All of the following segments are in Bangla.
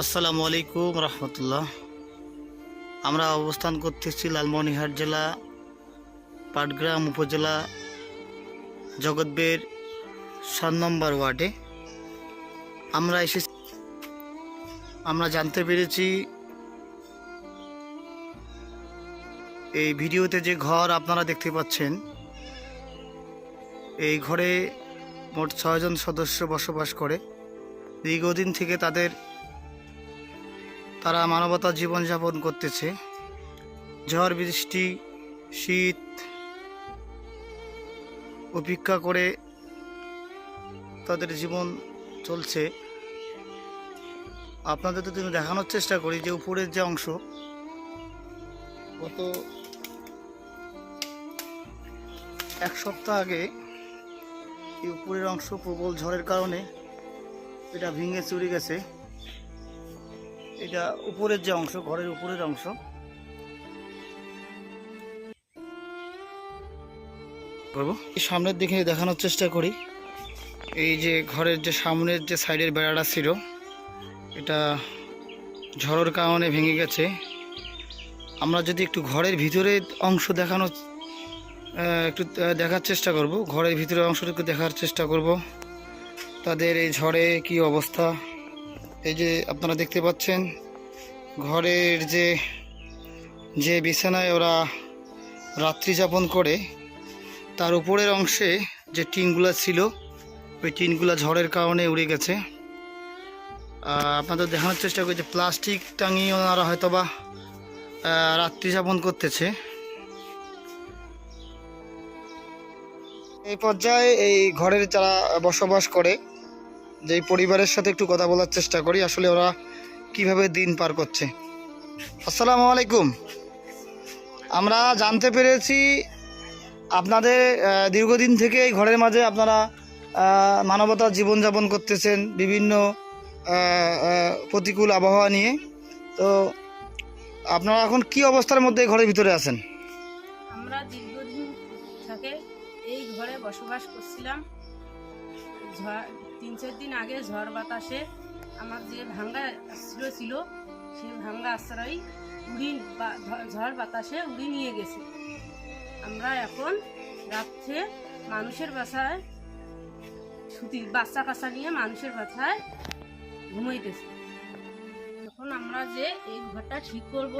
আসসালামু আলাইকুম রহমতুল্লাহ। আমরা অবস্থান করতেছি লালমনিহাট জেলা, পাটগ্রাম উপজেলা, জগৎবের সাত নম্বর ওয়ার্ডে। আমরা এসে আমরা জানতে পেরেছি এই ভিডিওতে যে ঘর আপনারা দেখতে পাচ্ছেন, এই ঘরে মোট ছয়জন সদস্য বসবাস করে। দীর্ঘদিন থেকে তাদের তারা মানবতার জীবনযাপন করতেছে। ঝড়, বৃষ্টি, শীত উপেক্ষা করে তাদের জীবন চলছে। আপনাদের তো তুমি দেখানোর চেষ্টা করি যে উপরের যে অংশ, গত এক সপ্তাহ আগে এই উপরের অংশ প্রবল ঝড়ের কারণে এটা ভেঙে চুরি গেছে। এটা উপরের যে অংশ, ঘরের উপরের অংশ। করব? সামনের দিকে দেখানোর চেষ্টা করি। এই যে ঘরের যে সামনের যে সাইডের বেড়াটা ছিল, এটা ঝড়ের কারণে ভেঙে গেছে। আমরা যদি একটু ঘরের ভিতরের অংশ দেখানো একটু দেখার চেষ্টা করব। ঘরের ভিতরের অংশটা একটু দেখার চেষ্টা করব। তাদের এই ঝড়ে কি অবস্থা? এই যে আপনারা দেখতে পাচ্ছেন, ঘরের যে যে বিছানায় ওরা রাত্রি যাপন করে, তার উপরের অংশে যে টিনগুলো ছিল, ওই টিনগুলো ঝড়ের কারণে উড়ে গেছে। আপনাদের দেখানোর চেষ্টা করি যে প্লাস্টিক টাঙিয়ে ওনারা হয়তো বা রাত্রি যাপন করতেছে। এই পর্যায়ে এই ঘরের যারা বসবাস করে যে পরিবারের সাথে একটু কথা বলার চেষ্টা করি, আসলে ওরা কীভাবে দিন পার করছে। আসসালামু আলাইকুম। আমরা জানতে পেরেছি আপনাদের দীর্ঘদিন থেকে এই ঘরের মাঝে আপনারা মানবতার জীবনযাপন করতেছেন, বিভিন্ন প্রতিকূল আবহাওয়া নিয়ে। তো আপনারা এখন কি অবস্থার মধ্যে ঘরের ভিতরে আছেন? আমরা দীর্ঘদিন থেকে এই ঘরে বসবাস করছিলাম। ঝড়, তিন চার দিন আগে ঝড় বাতাসে আমার যে ভাঙ্গা আশ্রয় ছিল, সেই ভাঙ্গা আশ্রয় উড়ি ঝড় বাতাসে উড়ি নিয়ে গেছে। আমরা এখন রাত্রে মানুষের বাসায় ছুটি, বাচ্চা কাচ্চা নিয়ে মানুষের বাসায় ঘুমাইতেছি। এখন আমরা যে এই ঘরটা ঠিক করব,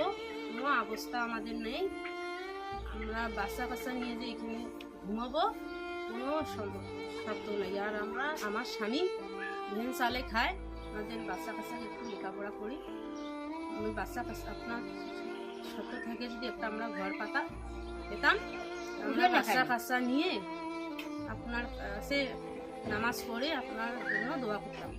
কোনো অবস্থা আমাদের নেই। আমরা বাচ্চা কাচ্চা নিয়ে যে এখানে ঘুমাবো কোনো সম্ভব শব্দ নেই। আর আমরা আমার স্বামী ভেন চালে খায় আমাদের বাচ্চা কাচ্চাকে একটু লেখাপড়া করি। আমি বাচ্চা কাচ্চা আপনার সত্য থেকে যদি একটা আমরা ঘর পাতা পেতাম আমরা বাচ্চা কাচ্চা নিয়ে আপনার কাছে নামাজ পড়ে আপনার জন্য দোয়া করতাম।